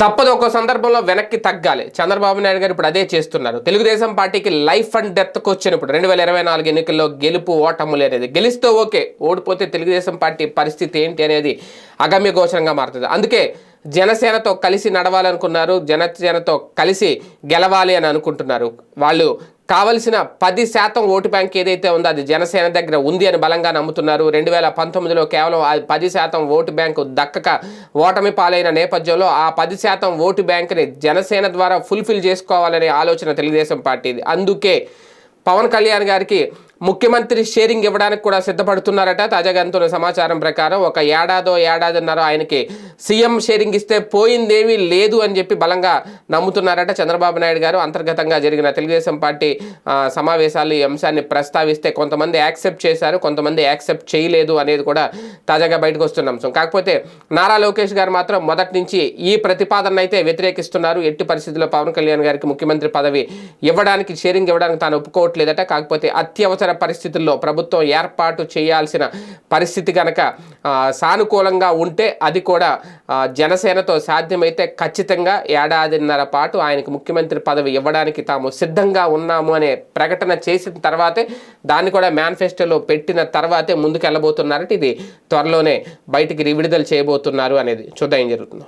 తప్పదు ఒక సందర్భంలో వెనక్కి తగ్గాలి. చంద్రబాబు నాయుడు గారు ఇప్పుడు అదే చేస్తున్నారు. తెలుగుదేశం పార్టీకి లైఫ్ అండ్ డెత్కి వచ్చినప్పుడు రెండు వేల ఇరవై నాలుగు ఎన్నికల్లో గెలుపు ఓటములు అనేది. గెలిస్తే ఓకే ఓడిపోతే తెలుగుదేశం పార్టీ పరిస్థితి ఏంటి అనేది అగమ్య గోచరంగా మారుతుంది. అందుకే జనసేనతో కలిసి నడవాలనుకున్నారు జనసేనతో కలిసి గెలవాలి అని అనుకుంటున్నారు. వాళ్ళు కావలసిన పది శాతం ఓటు బ్యాంక్ ఏదైతే ఉందో అది జనసేన దగ్గర ఉంది అని బలంగా నమ్ముతున్నారు. రెండు వేల పంతొమ్మిదిలో కేవలం ఆ పది శాతం ఓటు బ్యాంకు దక్కక ఓటమి పాలైన నేపథ్యంలో ఆ పది శాతం ఓటు బ్యాంకుని జనసేన ద్వారా ఫుల్ఫిల్ చేసుకోవాలనే ఆలోచన తెలుగుదేశం పార్టీది అందుకే పవన్ కళ్యాణ్ గారికి ముఖ్యమంత్రి షేరింగ్ ఇవ్వడానికి కూడా సిద్ధపడుతున్నారట. తాజాగా అందుతున్న సమాచారం ప్రకారం ఒక ఏడాదో ఏడాదిన్నర ఆయనకి సీఎం షేరింగ్ ఇస్తే పోయిందేమీ లేదు అని చెప్పి బలంగా నమ్ముతున్నారట చంద్రబాబు నాయుడు గారు. అంతర్గతంగా జరిగిన తెలుగుదేశం పార్టీ సమావేశాలు ఈ అంశాన్ని ప్రస్తావిస్తే కొంతమంది యాక్సెప్ట్ చేశారు కొంతమంది యాక్సెప్ట్ చేయలేదు అనేది కూడా తాజాగా బయటకు వస్తున్న. అంశం కాకపోతే నారా లోకేష్ గారు మాత్రం మొదటి నుంచి ఈ ప్రతిపాదన అయితే వ్యతిరేకిస్తున్నారు. ఎట్టి పరిస్థితుల్లో పవన్ కళ్యాణ్ గారికి ముఖ్యమంత్రి పదవి ఇవ్వడానికి షేరింగ్ ఇవ్వడానికి తాను ఒప్పుకోవట్లేదట. కాకపోతే అత్యవసర పరిస్థితుల్లో ప్రభుత్వం ఏర్పాటు చేయాల్సిన పరిస్థితి కనుక సానుకూలంగా ఉంటే అది కూడా జనసేనతో సాధ్యమైతే ఖచ్చితంగా ఏడాదిన్నర పాటు ఆయనకు ముఖ్యమంత్రి పదవి ఇవ్వడానికి తాము సిద్ధంగా ఉన్నాము అనే ప్రకటన చేసిన తర్వాతే దాన్ని కూడా మేనిఫెస్టోలో పెట్టిన తర్వాతే ముందుకెళ్ళబోతున్నారంటే. ఇది త్వరలోనే బయటికి విడుదల చేయబోతున్నారు అనేది చూద్దాం ఏం జరుగుతుందో.